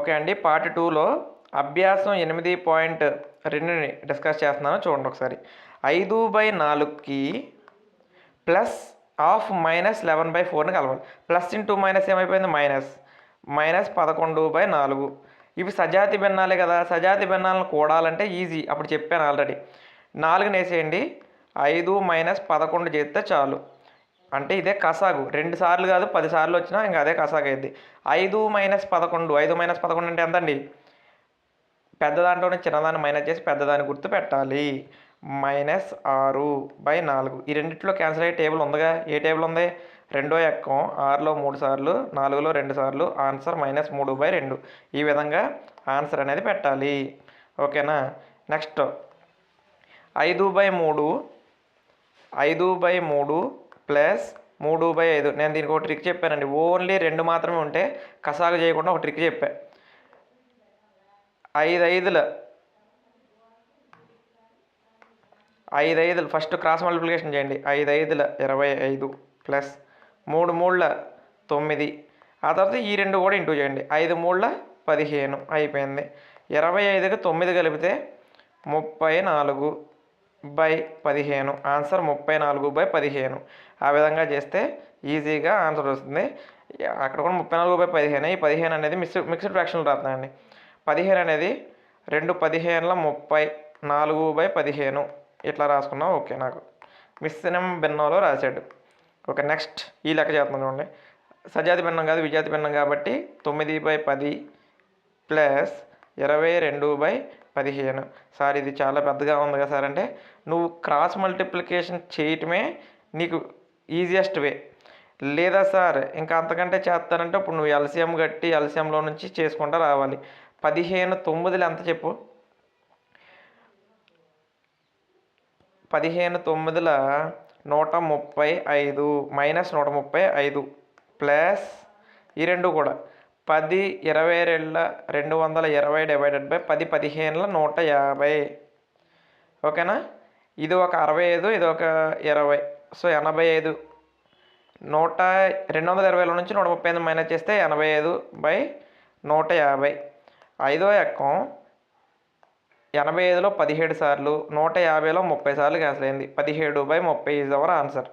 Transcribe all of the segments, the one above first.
Okay అండి part టూలో అభ్యాసం ఎనిమిది పాయింట్ రెండుని డిస్కస్ చేస్తున్నాను చూడండి ఒకసారి. ఐదు బై నాలుగుకి plus of minus eleven by ఫోర్ని కలవాలి ప్లస్ ఇంటూ మైనస్ ఏమైపోయింది? మైనస్. మైనస్ పదకొండు బై నాలుగు. ఇవి సజాతి భిన్నాలే కదా సజాతి భిన్నాలను కూడాలంటే ఈజీ. అప్పుడు చెప్పాను ఆల్రెడీ. నాలుగుని వేసేయండి. ఐదు మైనస్ పదకొండు చేస్తే చాలు. అంటే ఇదే కసాగు. రెండు సార్లు కాదు పది సార్లు వచ్చినా ఇంకా అదే కసాగు అయింది ఐదు మైనస్ పదకొండు. ఐదు మైనస్ పదకొండు అంటే ఎంత అండి పెద్ద దాంట్లోనే చిన్నదాన్ని మైనస్ చేసి పెద్దదాన్ని గుర్తు పెట్టాలి. మైనస్ ఆరు బై నాలుగు. ఈ రెండిట్లో క్యాన్సిల్ అయ్యే టేబుల్ ఉందిగా? ఏ టేబుల్ ఉంది? రెండో ఎక్కం. ఆరులో మూడు సార్లు నాలుగులో రెండు సార్లు ఆన్సర్ మైనస్ మూడు బై రెండు. ఈ విధంగా ఆన్సర్ అనేది పెట్టాలి. ఓకేనా? నెక్స్ట్. ఐదు బై మూడు. ఐదు బై మూడు ప్లస్ మూడు బై ఐదు. నేను దీనికి ఒక ట్రిక్ చెప్పానండి. ఓన్లీ రెండు మాత్రమే ఉంటే కసాగు చేయకుండా ఒక ట్రిక్ చెప్పా. ఐదు ఐదుల. ఐదు ఐదులు. ఫస్ట్ క్రాస్ మల్టిప్లికేషన్ చేయండి. ఐదు ఐదుల ఇరవై ఐదు ప్లస్ మూడు మూడుల తొమ్మిది. ఆ తర్వాత ఈ రెండు కూడా ఇంటూ చేయండి. ఐదు మూడుల పదిహేను. అయిపోయింది. ఇరవై ఐదుకి తొమ్మిది కలిపితే ముప్పై నాలుగు. బై పదిహేను. ఆన్సర్ ముప్పై నాలుగు బై పదిహేను. ఆ విధంగా చేస్తే ఈజీగా ఆన్సర్ వస్తుంది. అక్కడ కూడా ముప్పై నాలుగు బై పదిహేను. ఈ పదిహేను అనేది మిక్స్ మిక్స్డ్ ఫ్రాక్షన్లు రాస్తున్నాయండి. పదిహేను అనేది రెండు పదిహేనుల ముప్పై నాలుగు బై పదిహేను. ఇట్లా రాసుకున్నాం ఓకే నాకు. మిశ్రమ భిన్నంలో రాశాడు. ఓకే నెక్స్ట్ ఈ లెక్క చేస్తున్నాం చూడండి. సజాతి భిన్నం కాదు విజాతి భిన్నం కాబట్టి తొమ్మిది బై పది ప్లస్ ఇరవై రెండు బై పదిహేను. సార్ ఇది చాలా పెద్దగా ఉంది కదా సార్ అంటే నువ్వు క్రాస్ మల్టిప్లికేషన్ చేయటమే నీకు ఈజియెస్ట్ వే లేదా సార్ ఇంకా అంతకంటే చేస్తానంటే ఇప్పుడు నువ్వు ఎల్సిఎం కట్టి ఎల్సిఎంలో నుంచి చేసుకుంటా రావాలి. పదిహేను తొమ్మిదిలు ఎంత చెప్పు? పదిహేను తొమ్మిదిల నూట ముప్పై ఐదు మైనస్ నూట ముప్పై ఐదు ప్లస్ ఈ రెండు కూడా. పది ఇరవై రెండుల రెండు వందల ఇరవై డివైడెడ్ బై పది పదిహేనుల నూట యాభై. ఓకేనా? ఇది ఒక అరవై ఐదు ఇది ఒక ఇరవై. సో ఎనభై ఐదు. నూట రెండు వందల ఇరవైలో నుంచి నూట ముప్పై ఐదు మైనస్ చేస్తే ఎనభై ఐదు బై నూట యాభై. ఐదో ఎక్కం ఎనభై ఐదులో పదిహేడు సార్లు నూట యాభైలో ముప్పై సార్లు క్యాన్సిల్ అయింది పదిహేడు బై ముప్పై ఈజ్ అవర్ ఆన్సర్.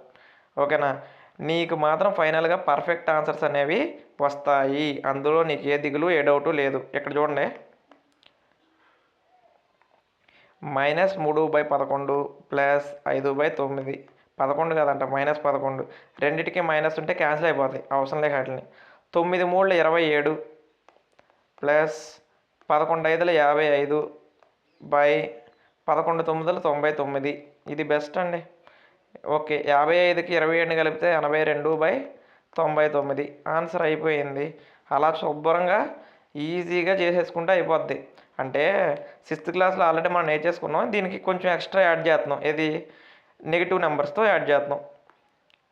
ఓకేనా? నీకు మాత్రం ఫైనల్గా పర్ఫెక్ట్ ఆన్సర్స్ అనేవి వస్తాయి. అందులో నీకు ఏ దిగులు ఏ డౌటు లేదు. ఇక్కడ చూడండి. మైనస్ మూడు బై పదకొండు ప్లస్ ఐదు బై తొమ్మిది. పదకొండు కదంట మైనస్ పదకొండు. రెండిటికి మైనస్ ఉంటే క్యాన్సిల్ అయిపోతాయి. అవసరం లేక వాటిని. తొమ్మిది మూడుల ఇరవై ఏడు ప్లస్ పదకొండు ఐదుల యాభై ఐదు బై పదకొండు తొమ్మిదిల తొంభై తొమ్మిది. ఇది బెస్ట్ అండి. ఓకే యాభై ఐదుకి ఇరవై ఏడుని కలిపితే ఎనభై రెండు బై తొంభై తొమ్మిది ఆన్సర్ అయిపోయింది. అలా శుభ్రంగా ఈజీగా చేసేసుకుంటే అయిపోద్ది. అంటే సిక్స్త్ క్లాస్లో ఆల్రెడీ మనం నేర్చేసుకున్నాం. దీనికి కొంచెం ఎక్స్ట్రా యాడ్ చేస్తున్నాం ఇది నెగిటివ్ నెంబర్స్తో యాడ్ చేస్తున్నాం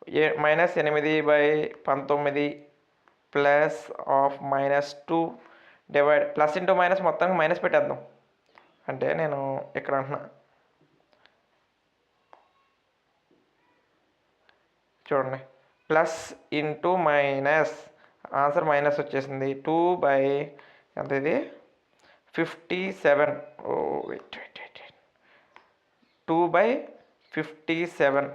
ఏ మైనస్ ఎనిమిది బై పంతొమ్మిది plus of minus two divide plus into minus మొత్తానికి మైనస్ పెట్టేద్దాం. అంటే నేను ఇక్కడ అంటున్నా. చూడండి. Plus into minus answer minus వచ్చేసింది టూ బై ఎంత ఇది fifty seven. Oh wait wait wait two by fifty seven.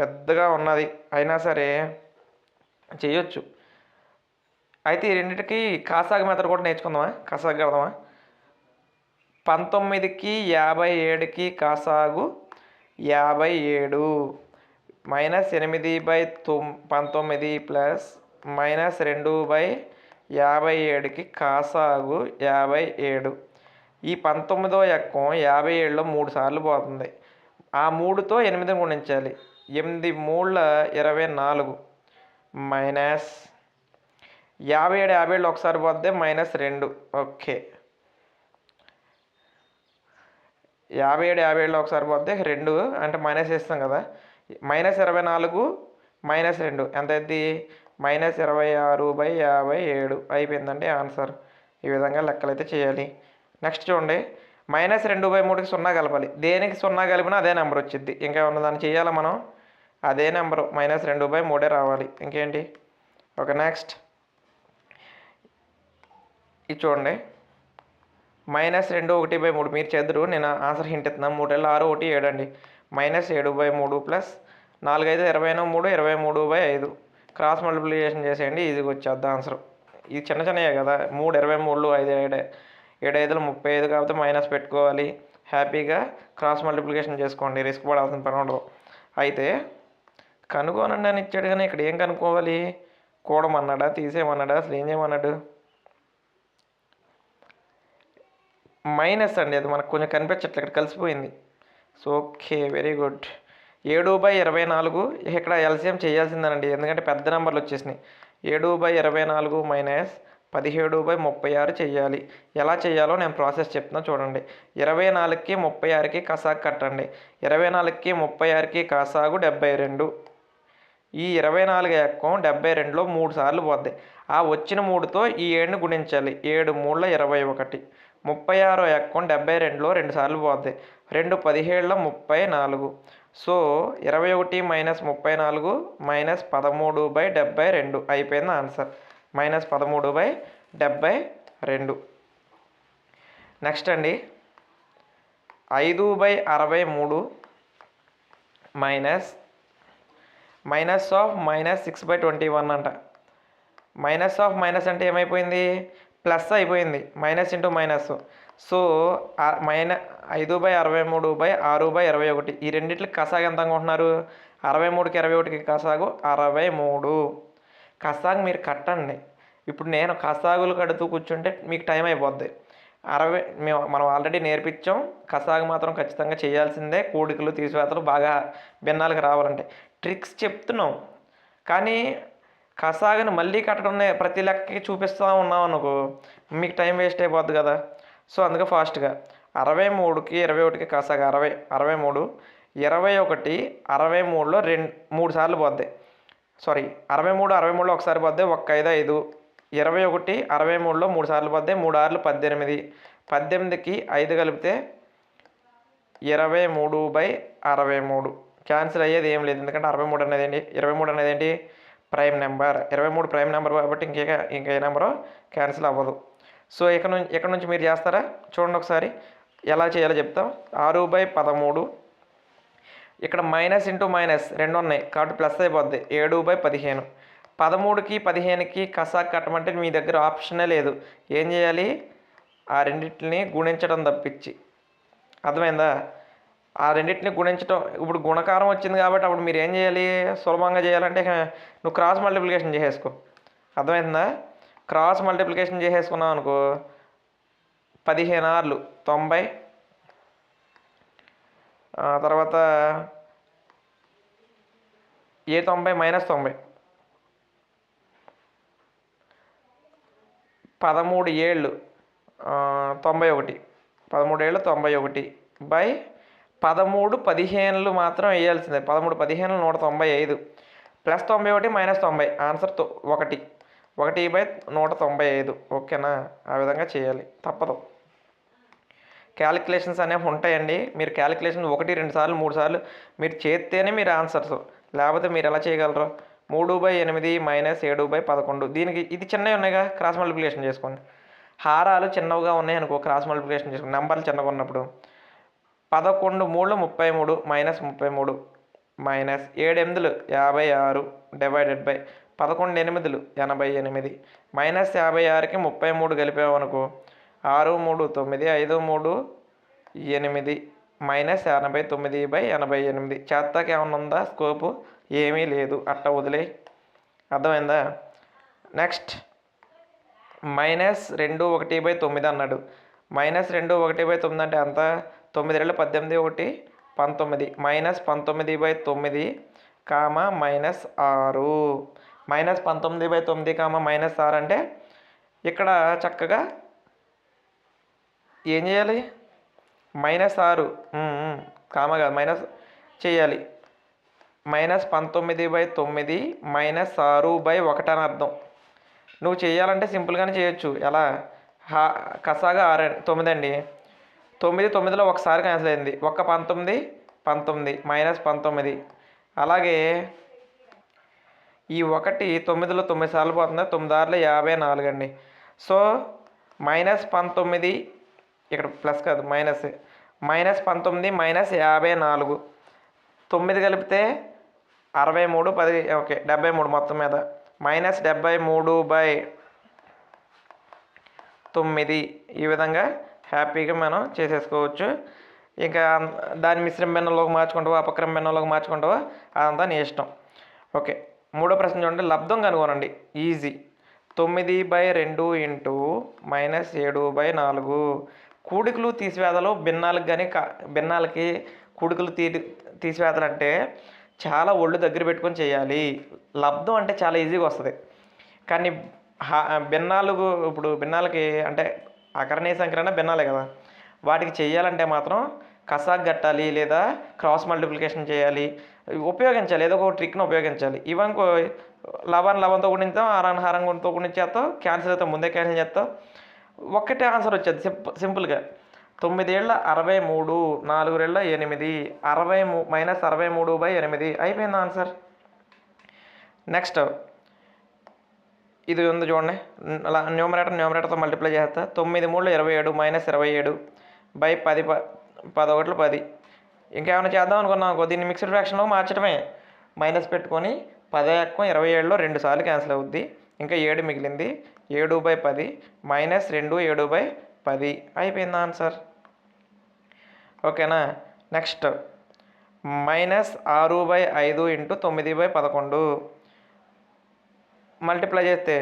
పెద్దగా ఉన్నది. అయినా సరే చేయొచ్చు. అయితే ఈ రెండింటికి కాసాగ మెథడ్ కూడా నేర్చుకుందామా? కాసాగ కడదామా? పంతొమ్మిదికి యాభై ఏడుకి కాసాగు యాభై ఏడు. మైనస్ ఎనిమిది బై తొమ్ పంతొమ్మిది ప్లస్ మైనస్ రెండు బై యాభై ఏడుకి కాసాగు యాభై ఏడు. ఈ పంతొమ్మిదో ఎక్కం యాభై ఏడులో మూడు సార్లు పోతుంది. ఆ మూడుతో ఎనిమిది గుణించాలి. ఎనిమిది మూడుల ఇరవై నాలుగు మైనస్ యాభై ఏడు యాభై ఏళ్ళు ఒకసారి పోతే మైనస్ రెండు. ఓకే. యాభై ఏడు యాభై ఏళ్ళు ఒకసారి పోతే రెండు అంటే మైనస్ వేస్తాం కదా. మైనస్ ఇరవై నాలుగు మైనస్ రెండు. ఎంత అయింది మైనస్ ఇరవై ఆరు బై యాభై ఏడు. అయిపోయిందండి ఆన్సర్. ఈ విధంగా లెక్కలు అయితే చేయాలి. నెక్స్ట్ చూడండి. మైనస్ రెండు బై మూడుకి సున్నా కలపాలి. దేనికి సున్నా కలిపినా అదే నెంబర్ వచ్చింది ఇంకా ఉన్న దాన్ని చేయాలా మనం? అదే నెంబరు. మైనస్ రెండు బై మూడే రావాలి. ఇంకేంటి? Okay next. ఇది చూడండి. మైనస్ రెండు ఒకటి బై మూడు. మీరు చేద్దరు. నేను ఆన్సర్ హింట్ ఇస్తున్నాను మూడేళ్ళు ఆరు ఒకటి ఏడు అండి. మైనస్ ఏడు బై మూడు ప్లస్ నాలుగైదు ఇరవై మూడు ఇరవై మూడు బై ఐదు. క్రాస్ మల్టిప్లికేషన్ చేసేయండి ఈజీగా వచ్చేద్ది ఆన్సర్. ఇది చిన్న చిన్నయే కదా మూడు ఇరవై మూడు ఐదు ఏడు ఏడు ఐదులు ముప్పై ఐదు కాబట్టి మైనస్ పెట్టుకోవాలి. హ్యాపీగా క్రాస్ మల్టిప్లికేషన్ చేసుకోండి రిస్క్ పడాల్సిన పని ఉండదు. అయితే కనుగొనండి అని ఇచ్చాడు కానీ ఇక్కడ ఏం కనుక్కోవాలి? కూడమన్నాడా? తీసేయమన్నాడా? అసలు ఏం చేయమన్నాడు? మైనస్ అండి అది మనకు కొంచెం కనిపించట్లేదు ఇక్కడ కలిసిపోయింది. సో ఓకే వెరీ గుడ్ ఏడు బై ఇరవై నాలుగు ఇక్కడ ఎల్సిఎం చేయాల్సిందేనండి ఎందుకంటే పెద్ద నెంబర్లు వచ్చేసినాయి. ఏడు బై ఇరవై నాలుగు మైనస్ పదిహేడు బై ముప్పై ఆరు చేయాలి. ఎలా చేయాలో నేను ప్రాసెస్ చెప్తున్నా చూడండి. ఇరవై నాలుగుకి ముప్పై ఆరుకి కసాగు కట్టండి. ఇరవై నాలుగుకి ముప్పై ఆరుకి కసాగు డెబ్బై రెండు. ఈ ఇరవై నాలుగు ఎక్కం డెబ్బై రెండులో మూడు సార్లు పోద్ది. ఆ వచ్చిన మూడుతో ఈ ఏడుని గుణించాలి. ఏడు మూడుల ఇరవై ఒకటి. ముప్పై ఆరో అకౌంట్ డెబ్బై రెండులో రెండు సార్లు పోద్ది. రెండు పదిహేడులో ముప్పై నాలుగు. సో ఇరవై ఒకటి మైనస్ ముప్పై నాలుగు మైనస్ పదమూడు బై డెబ్బై రెండు అయిపోయింది ఆన్సర్. మైనస్ పదమూడు బై డెబ్బై రెండు. నెక్స్ట్ అండి. ఐదు బై అరవై మూడు minus minus of minus six by twenty one అంట. మైనస్ ఆఫ్ మైనస్ అంటే ఏమైపోయింది? ప్లస్ అయిపోయింది. Minus into minus. సో మైన ఐదు బై అరవై మూడు బై ఆరు బై ఇరవై ఒకటి. ఈ రెండింటికి కసాగు ఎంత అనుకుంటున్నారు? అరవై మూడుకి ఇరవై ఒకటికి కసాగు అరవై మూడు. కసాగు మీరు కట్టండి. ఇప్పుడు నేను కసాగులు కడుతూ కూర్చుంటే మీకు టైం అయిపోద్ది. అరవై మేము మనం ఆల్రెడీ నేర్పించాం. కసాగు మాత్రం ఖచ్చితంగా చేయాల్సిందే. కూడికలు తీసివేతలు బాగా భిన్నాలకు రావాలంటే. ట్రిక్స్ చెప్తున్నాం. కానీ కసాగుని మళ్ళీ కట్టడం ప్రతి లెక్కకి చూపిస్తూ ఉన్నాం అనుకో మీకు టైం వేస్ట్ అయిపోద్ది కదా. సో అందుకే ఫాస్ట్గా. అరవై మూడుకి ఇరవై ఒకటికి కసాగ అరవై అరవై మూడు ఇరవై ఒకటి అరవై మూడులో రెండు మూడు సార్లు పోద్ది. సారీ అరవై మూడు అరవై మూడులో ఒకసారి పోద్ది ఒక్క ఐదు ఐదు. ఇరవై ఒకటి అరవై మూడులో మూడు సార్లు పోద్ది మూడు ఆరులు పద్దెనిమిది. పద్దెనిమిదికి ఐదు కలిపితే ఇరవై మూడు బై అరవై మూడు. క్యాన్సిల్ అయ్యేది ఏం లేదు ఎందుకంటే అరవై మూడు అనేది ఏంటి? ఇరవై మూడు అనేది ఏంటి? ప్రైమ్ నెంబర్ ఇరవై మూడు ప్రైమ్ నెంబర్ కాబట్టి ఇంకే ఏ నెంబరు క్యాన్సిల్ అవ్వదు. సో ఇక్కడ నుంచి ఇక్కడ నుంచి మీరు చేస్తారా? చూడండి ఒకసారి. ఎలా చేయాలో చెప్తాం. ఆరు బై పదమూడు. ఇక్కడ మైనస్ ఇంటూ మైనస్ రెండు ఉన్నాయి. కాబట్టి ప్లస్ అయిపోద్ది. ఏడు బై పదిహేను. పదమూడుకి పదిహేనుకి కసాక్ కట్టమంటే మీ దగ్గర ఆప్షనే లేదు. ఏం చేయాలి? ఆ రెండింటిని గుణించడం తప్పించి. అర్థమైందా? ఆ రెండింటిని గుణించడం ఇప్పుడు గుణకారం వచ్చింది కాబట్టి అప్పుడు మీరు ఏం చేయాలి? సులభంగా చేయాలంటే నువ్వు క్రాస్ మల్టిప్లికేషన్ చేసేసుకో. అర్థమైందా? క్రాస్ మల్టిప్లికేషన్ చేసేసుకున్నావు అనుకో పదిహేను ఆర్లు తొంభై. తర్వాత ఏ తొంభై? మైనస్ తొంభై. పదమూడు ఏళ్ళు తొంభై ఒకటి. పదమూడు ఏళ్ళు తొంభై ఒకటి బై పదమూడు పదిహేనులు మాత్రం వేయాల్సిందే. పదమూడు పదిహేను నూట తొంభై ఐదు. ప్లస్ తొంభై ఒకటి మైనస్ తొంభై. ఆన్సర్ ఒకటి. ఒకటి బై నూట తొంభై ఐదు. ఓకేనా? ఆ విధంగా చేయాలి. తప్పదు. క్యాలిక్యులేషన్స్ అనేవి ఉంటాయండి. మీరు క్యాలిక్యులేషన్ ఒకటి రెండు సార్లు మూడు సార్లు మీరు చేస్తేనే మీరు ఆన్సర్స్. లేకపోతే మీరు ఎలా చేయగలరు? మూడు బై ఎనిమిది మైనస్ ఏడు బై పదకొండు. దీనికి ఇది చిన్నవి ఉన్నాయిగా. క్రాస్ మల్టిప్లికేషన్ చేసుకోండి. హారాలు చిన్నవిగా ఉన్నాయి అనుకో క్రాస్ మల్టిప్లికేషన్ చేసుకోండి. నెంబర్లు చిన్నగా ఉన్నప్పుడు. పదకొండు మూడు ముప్పై మూడు మైనస్ ముప్పై మూడు మైనస్ ఏడు ఎనిమిదిలు యాభై ఆరు డివైడెడ్ బై పదకొండు ఎనిమిదిలు ఎనభై ఎనిమిది. మైనస్ యాభై ఆరుకి ముప్పై మూడు కలిపామనుకో ఆరు మూడు తొమ్మిది ఐదు మూడు ఎనిమిది మైనస్ ఎనభై తొమ్మిది బై ఎనభై ఎనిమిది. చేత్తాకి ఏమైనా ఉందా? స్కోపు? ఏమీ లేదు. అట్ట వదిలే అర్థమైందా? నెక్స్ట్. మైనస్ రెండు ఒకటి బై తొమ్మిది అన్నాడు. మైనస్ రెండు ఒకటి బై తొమ్మిది అంటే ఎంత? తొమ్మిది రెండు పద్దెనిమిది ఒకటి పంతొమ్మిది. మైనస్ పంతొమ్మిది బై తొమ్మిది కామ మైనస్ ఆరు. మైనస్ పంతొమ్మిది బై తొమ్మిది కామ మైనస్ ఆరు అంటే ఇక్కడ చక్కగా ఏం చేయాలి? మైనస్ ఆరు. కామ కాదు మైనస్ చేయాలి. మైనస్ పంతొమ్మిది బై తొమ్మిది మైనస్ ఆరు బై ఒకటి అని అర్థం. నువ్వు చేయాలంటే సింపుల్గానే చేయొచ్చు. ఎలా? హా కసాగా ఆరు తొమ్మిది అండి తొమ్మిది తొమ్మిదిలో ఒకసారి క్యాన్సిల్ అయింది. ఒక్క పంతొమ్మిది పంతొమ్మిది మైనస్ పంతొమ్మిది. అలాగే ఈ ఒకటి తొమ్మిదిలో తొమ్మిది సార్లు పోతుంది. తొమ్మిది ఆరులో యాభై నాలుగు అండి. సో మైనస్ పంతొమ్మిది ఇక్కడ ప్లస్ కాదు మైనస్ మైనస్ పంతొమ్మిది మైనస్ యాభై నాలుగు. తొమ్మిది కలిపితే అరవై మూడు పది ఓకే డెబ్బై మూడు మొత్తం మీద. మైనస్ డెబ్బై మూడు బై తొమ్మిది ఈ విధంగా హ్యాపీగా మనం చేసేసుకోవచ్చు. ఇంకా దాని మిశ్రమ భిన్నంలోకి మార్చుకుంటావా అపక్రమ భిన్నంలోకి మార్చుకుంటావా అదంతా నీ ఇష్టం. ఓకే. మూడో ప్రశ్న చూడండి. లబ్ధం కనుగొనండి. ఈజీ. తొమ్మిది బై రెండు ఇంటూ మైనస్ ఏడు బై నాలుగు. కూడికలు తీసివేతలు భిన్నాలకు కానీ కా భిన్నాలకి కూడికలు తీ తీసివేతలంటే చాలా ఒళ్ళు దగ్గర పెట్టుకొని చేయాలి. లబ్ధం అంటే చాలా ఈజీగా వస్తుంది. కానీ హా భిన్నాలు ఇప్పుడు భిన్నాలకి అంటే అకరణీయ సంకరణ భిన్నాలే కదా. వాటికి చేయాలంటే మాత్రం కసాక్ కట్టాలి లేదా క్రాస్ మల్టిప్లికేషన్ చేయాలి ఉపయోగించాలి ఏదో ఒక ట్రిక్ను ఉపయోగించాలి. ఇవనుకో లవన్ లవన్తో గుణించాం ఆరాన్ హారంతో గుణించేస్తావు క్యాన్సిల్ అవుతావు ముందే క్యాన్సిల్ చేస్తావు ఒక్కటే ఆన్సర్ వచ్చేది సింపుల్ సింపుల్గా. తొమ్మిదేళ్ళ అరవై మూడు నాలుగురేళ్ళ ఎనిమిది అరవై మూ మైనస్ అరవై మూడు బై ఎనిమిది. అయిపోయింది ఆన్సర్ నెక్స్ట్ ఇది ఉంది చూడండి. అలా న్యూమరేటర్ న్యూమరేటర్తో మల్టిప్లై చేస్తా తొమ్మిది మూడు ఇరవై ఏడు మైనస్ ఇరవై ఏడు బై పది ప పదొకట్లు పది. ఇంకేమైనా చేద్దాం అనుకున్నాం దీన్ని మిక్స్డ్ ఫ్రాక్షన్లో మార్చడమే. మైనస్ పెట్టుకొని పది ఎక్కువ ఇరవై ఏడులో రెండు సార్లు క్యాన్సిల్ అవుద్ది. ఇంకా ఏడు మిగిలింది. ఏడు బై పది మైనస్ రెండు ఏడు బై పది. అయిపోయింది ఆన్సర్ ఓకేనా? నెక్స్ట్ మైనస్ ఆరు బై ఐదు ఇంటూ తొమ్మిది బై పదకొండు. మల్టిప్లై చేస్తే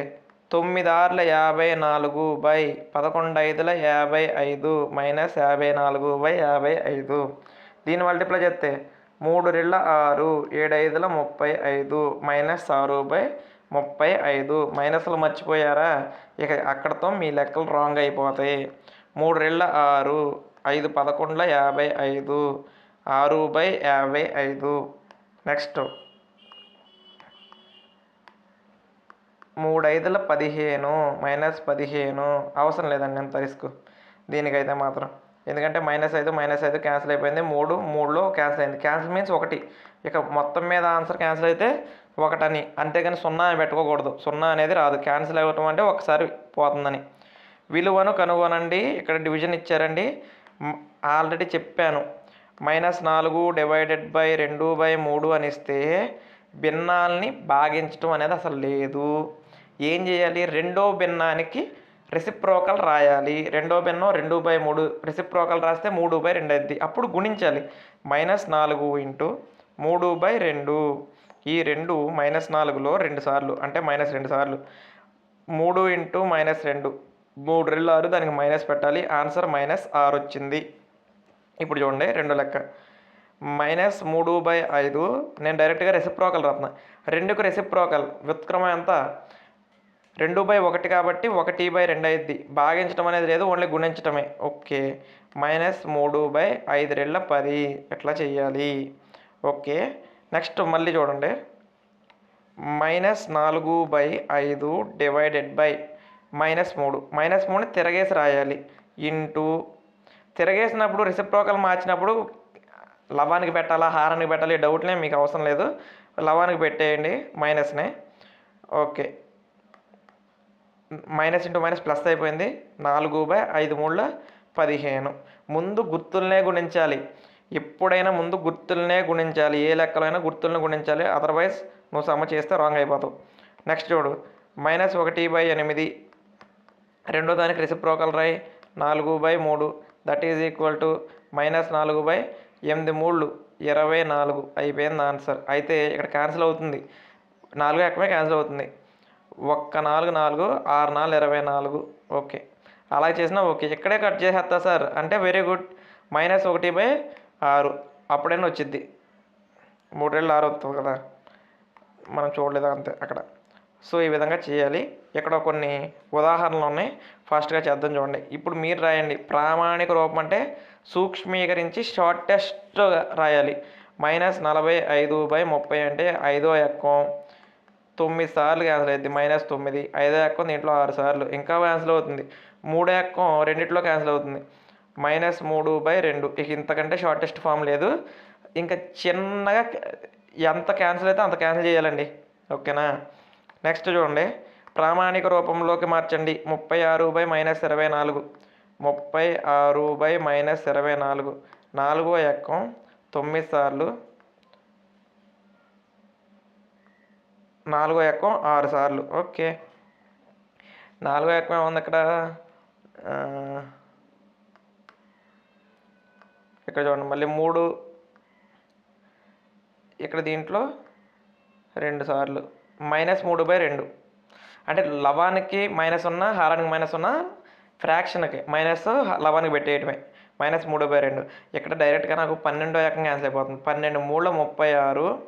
తొమ్మిది ఆరుల యాభై నాలుగు బై పదకొండు ఐదుల యాభై ఐదు మైనస్ యాభై నాలుగు బై యాభై ఐదు. దీన్ని మల్టిప్లై చేస్తే మూడు రెళ్ళ ఆరు ఏడైదుల ముప్పై ఐదు మైనస్ ఆరు బై ముప్పై ఐదు. మైనస్లు మర్చిపోయారా? ఇక అక్కడతో మీ లెక్కలు రాంగ్ అయిపోతాయి. మూడు రెళ్ళ ఆరు ఐదు పదకొండుల యాభై ఐదు ఆరు బై యాభై ఐదు. నెక్స్ట్. మూడు ఐదుల పదిహేను మైనస్ పదిహేను. అవసరం లేదండి అంత రిస్క్. దీనికైతే మాత్రం. ఎందుకంటే మైనస్ ఐదు మైనస్ ఐదు క్యాన్సిల్ అయిపోయింది. మూడు మూడులో క్యాన్సిల్ అయింది. క్యాన్సిల్ మీన్స్ ఒకటి. ఇక మొత్తం మీద ఆన్సర్ క్యాన్సిల్ అయితే ఒకటని. అంతేగాని సున్నా అని పెట్టుకోకూడదు. సున్నా అనేది రాదు. క్యాన్సిల్ అవ్వటం అంటే ఒకసారి పోతుందని. విలువను కనుగొనండి. ఇక్కడ డివిజన్ ఇచ్చారండి. ఆల్రెడీ చెప్పాను. మైనస్ నాలుగు డివైడెడ్ బై రెండు బై మూడు అని ఇస్తే భిన్నాల్ని భాగించడం అనేది అసలు లేదు. ఏం చేయాలి? రెండో భిన్నానికి రెసిప్రోకల్ రాయాలి. రెండో భిన్నం రెండు బై మూడు. రెసిప్రోకల్ రాస్తే మూడు బై రెండు అయింది అప్పుడు గుణించాలి. మైనస్ నాలుగు ఇంటూ మూడు బై రెండు. ఈ రెండు మైనస్ నాలుగులో రెండు సార్లు అంటే మైనస్ రెండు సార్లు. మూడు ఇంటూ మైనస్ రెండు. మూడు రెండు ఆరు దానికి మైనస్ పెట్టాలి. ఆన్సర్ మైనస్ ఆరు వచ్చింది. ఇప్పుడు చూడండి రెండు లెక్క. మైనస్ మూడు బై ఐదు. నేను డైరెక్ట్గా రెసిప్రోకల్ రాస్తున్నా. రెండుకు రెసిప్రోకల్ వ్యుత్క్రమం ఎంత? రెండు బై ఒకటి కాబట్టి ఒకటి బై రెండు అయింది భాగించడం అనేది లేదు ఓన్లీ గుణించడమే ఓకే. మైనస్ మూడు బై ఐదు రెళ్ళ పది. ఎట్లా చేయాలి ఓకే. నెక్స్ట్ మళ్ళీ చూడండి. మైనస్ నాలుగు బై ఐదు డివైడెడ్ బై మైనస్ మూడు. మైనస్ మూడుని తిరగేసి రాయాలి. ఇంటూ తిరగేసినప్పుడు రిసిప్రోకల్ మార్చినప్పుడు లవానికి పెట్టాలా హారానికి పెట్టాలి డౌట్లే మీకు అవసరం లేదు. లవానికి పెట్టేయండి మైనస్నే. Okay. Minus into minus plus అయిపోయింది. నాలుగు బై ఐదు మూడుల పదిహేను. ముందు గుర్తులనే గుణించాలి. ఎప్పుడైనా ముందు గుర్తులనే గుణించాలి. ఏ లెక్కలైనా గుర్తులను గుణించాలి. అదర్వైజ్ నువ్వు సమ చేస్తే రాంగ్ అయిపోతావు. నెక్స్ట్ చూడు. మైనస్ ఒకటి బై ఎనిమిది. రెండో దానికి రెసిప్రోకల్ రై నాలుగు బై మూడు. That is equal to minus నాలుగు బై ఎనిమిది మూడు ఇరవై నాలుగు. అయిపోయింది ఆన్సర్ అయితే ఇక్కడ క్యాన్సిల్ అవుతుంది. నాలుగు ఎక్కమే క్యాన్సిల్ అవుతుంది. ఒక్క నాలుగు నాలుగు ఆరు నాలుగు ఇరవై నాలుగు. ఓకే. అలా చేసినా ఓకే. ఇక్కడే కట్ చేసేస్తా సార్. అంటే వెరీ గుడ్. మైనస్ ఒకటి బై ఆరు. అప్పుడైనా వచ్చింది మూడు రెళ్ళు ఆరు వస్తుంది కదా. మనం చూడలేదు అంతే అక్కడ. సో ఈ విధంగా చేయాలి. ఇక్కడ కొన్ని ఉదాహరణలు ఉన్నాయి. ఫాస్ట్గా చేద్దాం చూడండి. ఇప్పుడు మీరు రాయండి. ప్రామాణిక రూపం అంటే సూక్ష్మీకరించి షార్టెస్ట్ రాయాలి. మైనస్ నలభై ఐదు బై ముప్పై అంటే ఐదో ఎక్కం తొమ్మిది సార్లు క్యాన్సిల్ అవుతుంది మైనస్ తొమ్మిది ఐదో ఎక్కం దీంట్లో ఆరు సార్లు ఇంకా క్యాన్సిల్ అవుతుంది. మూడో ఎక్కం రెండిట్లో క్యాన్సిల్ అవుతుంది. మైనస్ మూడు బై రెండు. ఇక ఇంతకంటే షార్టెస్ట్ ఫామ్ లేదు. ఇంకా చిన్నగా ఎంత క్యాన్సిల్ అయితే అంత క్యాన్సిల్ చేయాలండి. ఓకేనా? నెక్స్ట్ చూడండి. ప్రామాణిక రూపంలోకి మార్చండి. ముప్పై ఆరు బై మైనస్ ఇరవై నాలుగు. ముప్పై ఆరు బై మైనస్ ఇరవై నాలుగు. నాలుగో ఎక్కం తొమ్మిది సార్లు నాలుగో ఎక్కం ఆరు సార్లు. ఓకే. నాలుగో ఎక్కం ఏముంది ఇక్కడ ఇక్కడ చూడండి. మళ్ళీ మూడు. ఇక్కడ దీంట్లో రెండు సార్లు. మైనస్ మూడు బై రెండు. అంటే లవానికి మైనస్ ఉన్న హారానికి మైనస్ ఉన్న ఫ్రాక్షన్కి మైనస్ లవానికి పెట్టేయటమే. మైనస్ మూడు బై రెండు. ఇక్కడ డైరెక్ట్గా నాకు పన్నెండో ఏకంగా క్యాన్సిల్ అయిపోతుంది. పన్నెండు మూడులో ముప్పై ఆరు.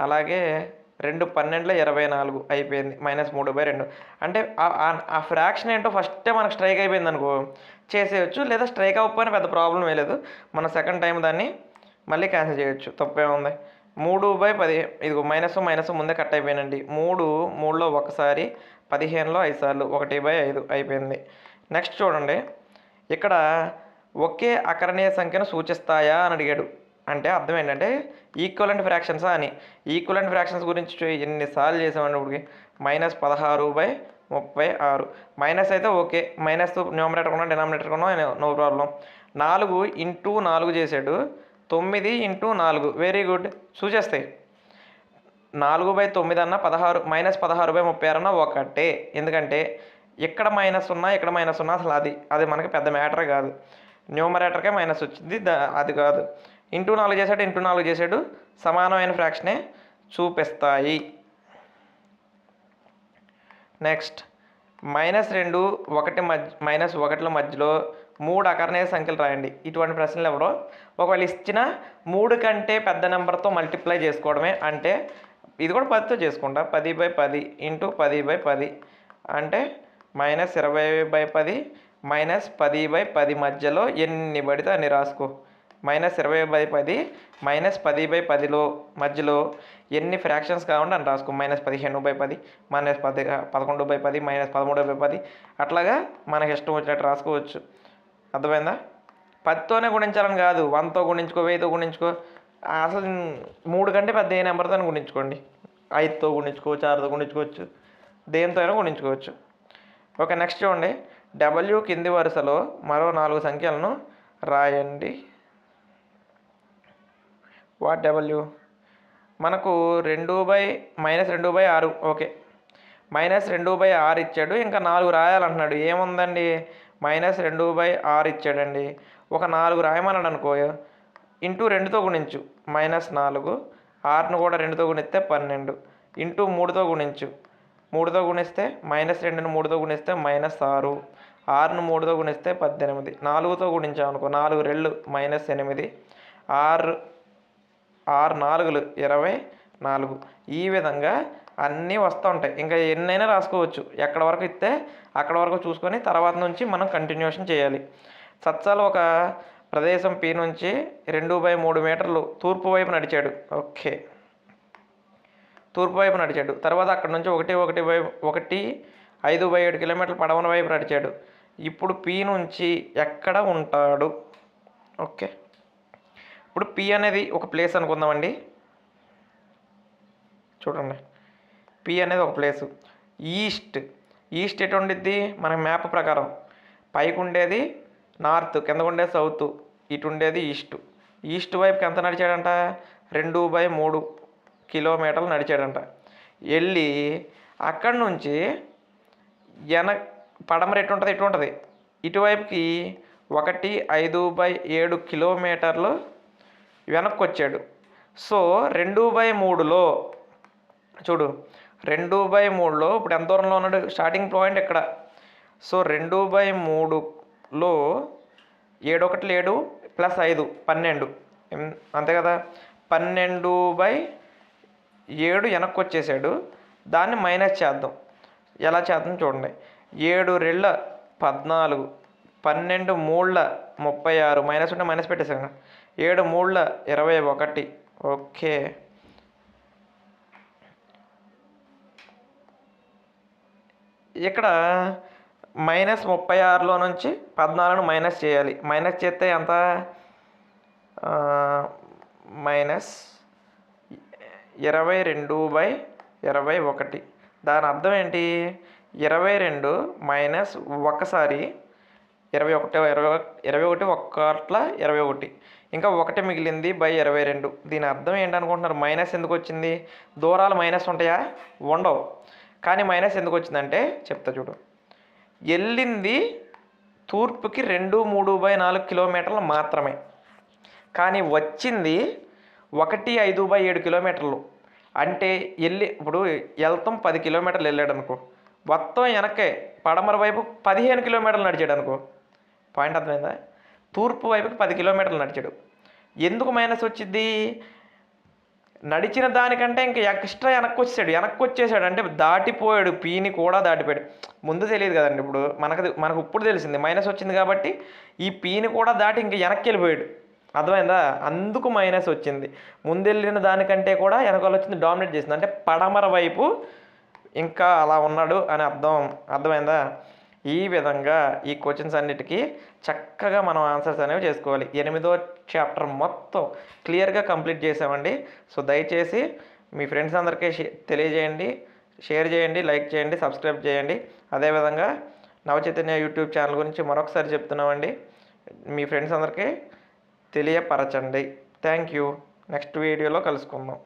అలాగే రెండు పన్నెండులో ఇరవై నాలుగు అయిపోయింది మైనస్ మూడు బై రెండు. అంటే ఆ- ఆ- ఫ్రాక్షన్ ఏంటో ఫస్టే మనకు స్ట్రైక్ అయిపోయింది అనుకో చేసేయచ్చు లేదా స్ట్రైక్ అవ్వకపోయినా పెద్ద ప్రాబ్లం లేదు. మన సెకండ్ టైం దాన్ని మళ్ళీ క్యాన్సిల్ చేయొచ్చు తప్పేముంది మూడు బై పది ఇదిగో మైనస్ మైనస్ ముందే కట్ అయిపోయినండి మూడు మూడులో ఒకసారి పదిహేనులో ఐదు సార్లు ఒకటి బై ఐదు అయిపోయింది. నెక్స్ట్ చూడండి. ఇక్కడ ఒకే అకరణీయ సంఖ్యను సూచిస్తాయా అని అడిగాడు. అంటే అర్థం ఏంటంటే ఈక్వలెంట్ ఫ్రాక్షన్స్ అని. ఈక్వలెంట్ ఫ్రాక్షన్స్ గురించి ఎన్ని ఎన్నిసార్లు చేసామండి ఇప్పటికి? మైనస్ పదహారు బై ముప్పై ఆరు. మైనస్ అయితే ఓకే. మైనస్ న్యూమరేటర్ కొన్నా డినామినేటర్ కొన్నా నో ప్రాబ్లం నాలుగు ఇంటూ నాలుగు చేసాడు. తొమ్మిది ఇంటూ నాలుగు. వెరీ గుడ్ సూచేస్తాయి నాలుగు బై తొమ్మిది అన్న పదహారు మైనస్ పదహారు బై ముప్పై ఆరు అన్న ఒకటే. ఎందుకంటే ఇక్కడ మైనస్ ఉన్నా ఇక్కడ మైనస్ ఉన్నా అసలు అది. అది మనకి పెద్ద మ్యాటర్ కాదు. న్యూమరేటర్కే మైనస్ వచ్చింది. అది కాదు. ఇంటూ నాలుగు చేశాడు ఇంటూ నాలుగు చేశాడు. సమానమైన ఫ్రాక్షనే చూపిస్తాయి. నెక్స్ట్ మైనస్ రెండు ఒకటి మధ్య మైనస్ ఒకటిల మధ్యలో మూడు అకర్ణీయ సంఖ్యలు రాయండి. ఇటువంటి ప్రశ్నలు ఎవరో ఒకవేళ ఇచ్చిన మూడు కంటే పెద్ద నెంబర్తో మల్టిప్లై చేసుకోవడమే అంటే ఇది కూడా పదితో చేసుకుంటా. పది బై పది ఇంటూ పది బై పది అంటే మైనస్ ఇరవై బై పది మైనస్ పది బై పది మధ్యలో ఎన్ని పడితే అన్ని రాసుకో. మైనస్ ఇరవై బై పది మైనస్ పది బై పదిలో మధ్యలో ఎన్ని ఫ్రాక్షన్స్ కావాలంటే అని రాసుకో. మైనస్ పదిహేను బై పది మైనస్ పది పదకొండు బై పది మైనస్ పదమూడు బై పది. అట్లాగా మనకి ఇష్టం వచ్చినట్టు రాసుకోవచ్చు. అర్థమైందా? పదితోనే గుణించాలని కాదు. వన్తో గుణించుకో వెయ్యితో గుణించుకో. అసలు మూడు కంటే పెద్ద ఏ నెంబర్తో గుణించుకోండి. ఐదుతో గుణించుకోవచ్చు ఆరుతో గుణించుకోవచ్చు. దేంతో అయినా గుణించుకోవచ్చు. ఓకే నెక్స్ట్ చూడండి. డబ్ల్యూ కింది వరుసలో మరో నాలుగు సంఖ్యలను రాయండి. వాట్ డబ్ల్యూ మనకు రెండు బై మైనస్ రెండు బై ఆరు. ఓకే మైనస్ రెండు బై ఆరు ఇచ్చాడు. ఇంకా నాలుగు రాయాలంటున్నాడు. ఏముందండి? మైనస్ రెండు బై ఆరు ఇచ్చాడండి. ఒక నాలుగు రాయమన్నాడు అనుకో. ఇంటూ రెండుతో గుణించు. మైనస్ నాలుగు. ఆరును కూడా రెండుతో గుణిస్తే పన్నెండు. ఇంటూ మూడుతో గుణించు. మూడుతో గుణిస్తే మైనస్ రెండును మూడుతో గుణిస్తే మైనస్ ఆరు. ఆరును మూడుతో గుణిస్తే పద్దెనిమిది. నాలుగుతో గుణించాం అనుకో నాలుగు రెళ్ళు మైనస్ ఎనిమిది. ఆరు ఆరు నాలుగులు ఇరవై నాలుగు. ఈ విధంగా అన్నీ వస్తూ ఉంటాయి. ఇంకా ఎన్నైనా రాసుకోవచ్చు. ఎక్కడ వరకు ఇస్తే అక్కడ వరకు చూసుకొని తర్వాత నుంచి మనం కంటిన్యూషన్ చేయాలి. సత్సాలు ఒక ప్రదేశం పి నుంచి రెండు బై మూడు మీటర్లు తూర్పు వైపు నడిచాడు. ఓకే. తూర్పు వైపు నడిచాడు. తర్వాత అక్కడ నుంచి ఒకటి ఒకటి బై ఒకటి ఐదు బై ఏడు కిలోమీటర్లు పడవన వైపు నడిచాడు. ఇప్పుడు పి నుంచి ఎక్కడ ఉంటాడు? ఓకే. ఇప్పుడు పి అనేది ఒక ప్లేస్ అనుకుందామండి. చూడండి. పి అనేది ఒక ప్లేసు ఈస్ట్ ఈస్ట్ ఎటు ఉండిద్ది? మన మ్యాప్ ప్రకారం. పైకి ఉండేది నార్త్ కింద ఉండేది సౌత్ ఇటు ఉండేది ఈస్ట్ ఈస్ట్ వైపుకి ఎంత నడిచాడంట? రెండు బై మూడు కిలోమీటర్లు నడిచాడంట. వెళ్ళి అక్కడి నుంచి ఎన పడమర ఎటు ఉంటుంది? ఇటు ఉంటుంది. ఇటువైపుకి ఒకటి ఐదు బై ఏడు కిలోమీటర్లు వెనక్కి వచ్చాడు సో రెండు బై మూడులో చూడు రెండు బై మూడులో ఇప్పుడు ఎంత దూరంలో ఉన్నాడు? స్టార్టింగ్ పాయింట్ ఇక్కడ సో రెండు బై మూడులో ఏడు ఒకటి ఏడు ప్లస్ ఐదు పన్నెండు. అంతే కదా? పన్నెండు బై ఏడు వెనక్కి వచ్చేసాడు దాన్ని మైనస్ చేద్దాం. ఎలా చేద్దాం చూడండి. ఏడు రెళ్ళ పద్నాలుగు పన్నెండు మూళ్ళ ముప్పై ఆరు మైనస్ ఉంటే మైనస్ పెట్టేసాను ఏడు మూడుల ఇరవై ఒకటి. ఓకే. ఇక్కడ మైనస్ ముప్పై ఆరులో నుంచి పద్నాలుగును మైనస్ చేయాలి. మైనస్ చేస్తే ఎంత? మైనస్ ఇరవై రెండు బై ఇరవై ఒకటి. దాని అర్థం ఏంటి? ఇరవై రెండు మైనస్ ఒకసారి ఇరవై ఒకటి ఇరవై ఇరవై ఒకటి ఒక్కట్ల ఇరవై ఒకటి. ఇంకా ఒకటి మిగిలింది బై ఇరవై రెండు. దీని అర్థం ఏంటనుకుంటున్నారు? మైనస్ ఎందుకు వచ్చింది? దూరాలు మైనస్ ఉంటాయా? ఉండవు. కానీ మైనస్ ఎందుకు వచ్చిందంటే చెప్తా చూడు. వెళ్ళింది తూర్పుకి రెండు మూడు బై నాలుగు కిలోమీటర్లు మాత్రమే. కానీ వచ్చింది ఒకటి ఐదు బై ఏడు కిలోమీటర్లు. అంటే వెళ్ళి ఇప్పుడు వెళ్తాం పది కిలోమీటర్లు వెళ్ళాడు అనుకో. మొత్తం వెనక్కే పడమర వైపు పదిహేను కిలోమీటర్లు నడిచాడు అనుకో. పాయింట్ అర్థమైందా? తూర్పు వైపుకి పది కిలోమీటర్లు నడిచాడు. ఎందుకు మైనస్ వచ్చింది నడిచిన దానికంటే ఇంకా ఎక్స్ట్రా వెనక్కి వచ్చేసాడు వెనక్కి వచ్చేసాడు అంటే దాటిపోయాడు. పీని కూడా దాటిపోయాడు. ముందు తెలియదు కదండి ఇప్పుడు. మనకు మనకు ఇప్పుడు తెలిసింది. మైనస్ వచ్చింది కాబట్టి ఈ పీని కూడా దాటి ఇంకా వెనక్కి వెళ్ళిపోయాడు. అర్థమైందా? అందుకు మైనస్ వచ్చింది. ముందెళ్ళిన దానికంటే కూడా వెనకాల వచ్చింది డామినేట్ చేసింది. అంటే పడమర వైపు ఇంకా అలా ఉన్నాడు అని అర్థం. అర్థమైందా? ఈ విధంగా ఈ క్వశ్చన్స్ అన్నిటికీ చక్కగా మనం ఆన్సర్స్ అనేవి చేసుకోవాలి. ఎనిమిదో చాప్టర్ మొత్తం క్లియర్గా కంప్లీట్ చేసామండి. సో దయచేసి మీ ఫ్రెండ్స్ అందరికీ తెలియజేయండి షేర్ చేయండి లైక్ చేయండి సబ్స్క్రైబ్ చేయండి. అదేవిధంగా నవచైతన్య యూట్యూబ్ ఛానల్ గురించి మరొకసారి చెప్తున్నామండి. మీ ఫ్రెండ్స్ అందరికీ తెలియపరచండి. థ్యాంక్ యూ నెక్స్ట్ వీడియోలో కలుసుకుందాం.